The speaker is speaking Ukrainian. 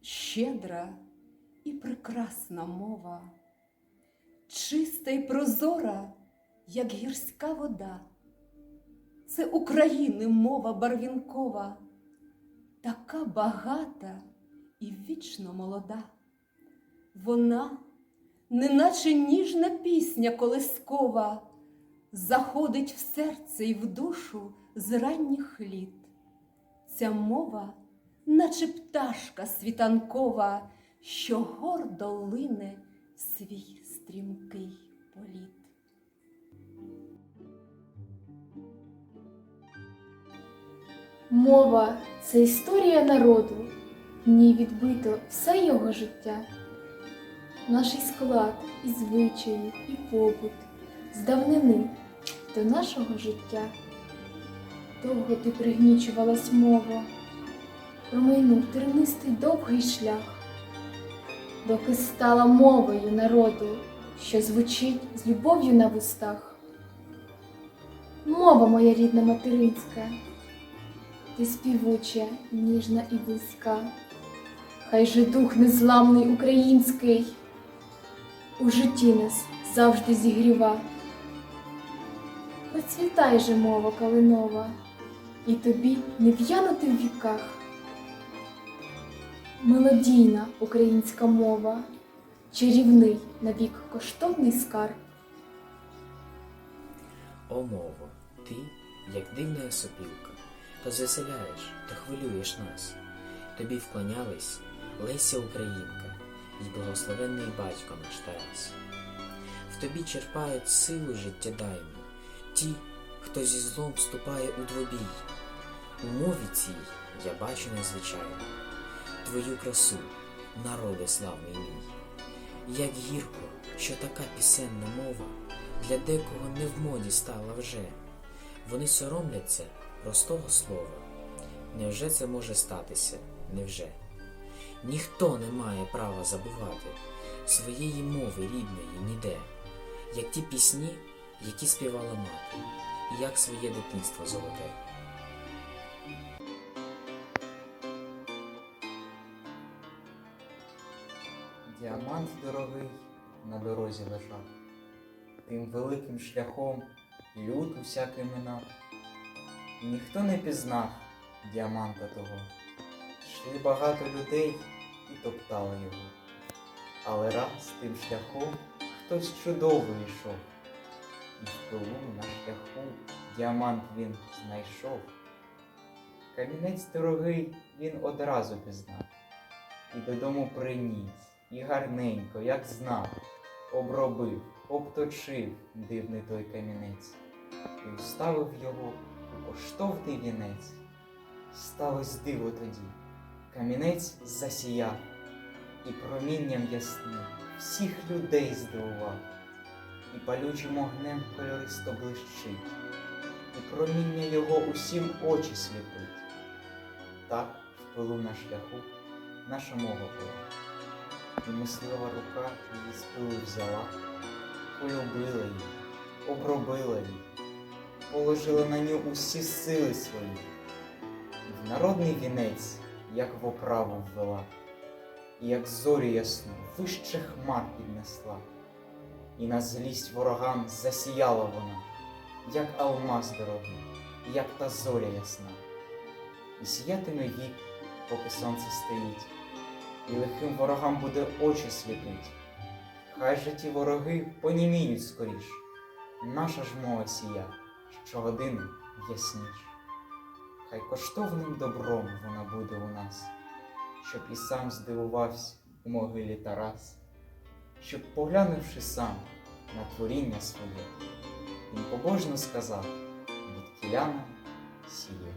щедра і прекрасна мова, чиста і прозора, як гірська вода. Це України мова барвінкова, така багата і вічно молода. Вона, неначе ніжна пісня колискова, заходить в серце і в душу з ранніх літ. Ця мова, наче пташка світанкова, що гордо лине свій стрімкий політ. Мова це історія народу, в ній відбито все його життя. Наш склад, і звичаї, і побут з давнини до нашого життя. Довго ти пригнічувалась мова, промайнув тернистий довгий шлях, доки стала мовою народу, що звучить з любов'ю на вустах. Мова моя рідна материнська. Ти співуча, ніжна і близька, хай же дух незламний український у житті нас завжди зігріва. Процвітай же мова калинова, і тобі не в'янути в віках. Мелодійна українська мова, чарівний навік коштовний скарб. О мово, ти, як дивна сопілка, то звеселяєш, то хвилюєш нас. Тобі вклонялись Леся Українка і благословенний батько наш Тарас. В тобі черпають силу життєдайну ті, хто зі злом вступає у двобій. У мові цій я бачу незвичайно твою красу, народи славний мій. Як гірко, що така пісенна мова для декого не в моді стала вже. Вони соромляться простого слова. Невже це може статися? Невже? Ніхто не має права забувати своєї мови рідної ніде, як ті пісні, які співала мати, і як своє дитинство золоте. Діамант дорогий на дорозі лежав, тим великим шляхом люд усякий минав. Ніхто не пізнав діаманта того. Йшли багато людей і топтали його. Але раз тим шляхом хтось чудовий йшов. І в пилу на шляху діамант він знайшов. Камінець дорогий він одразу пізнав і додому приніс, і гарненько, як знав, обробив, обточив дивний той камінець, і вставив його у коштовний вінець. Сталось диво тоді, камінець засіяв, і промінням ясним всіх людей здивував, і палючим огнем кольористо блищить, і проміння його усім очі сліпить. Так в пилу на шляху наша мова була. І мислива рука її з пилу взяла, полюбила її, обробила її, положила на ню усі сили свої, в народний вінець, як в оправу ввела, і як зорю ясну вище хмар піднесла, і на злість ворогам засіяла вона, як алмаз дорогий, як та зоря ясна, і сіятиме вік, поки сонце стоїть і лихим ворогам буде очі сліпить. Хай же ті вороги поніміють скоріш, наша ж мова сія, щогодини ясніш. Хай коштовним добром вона буде у нас, щоб і сам здивувався у могилі Тарас, щоб, поглянувши сам на творіння своє, він побожно сказав від кіляна сіє.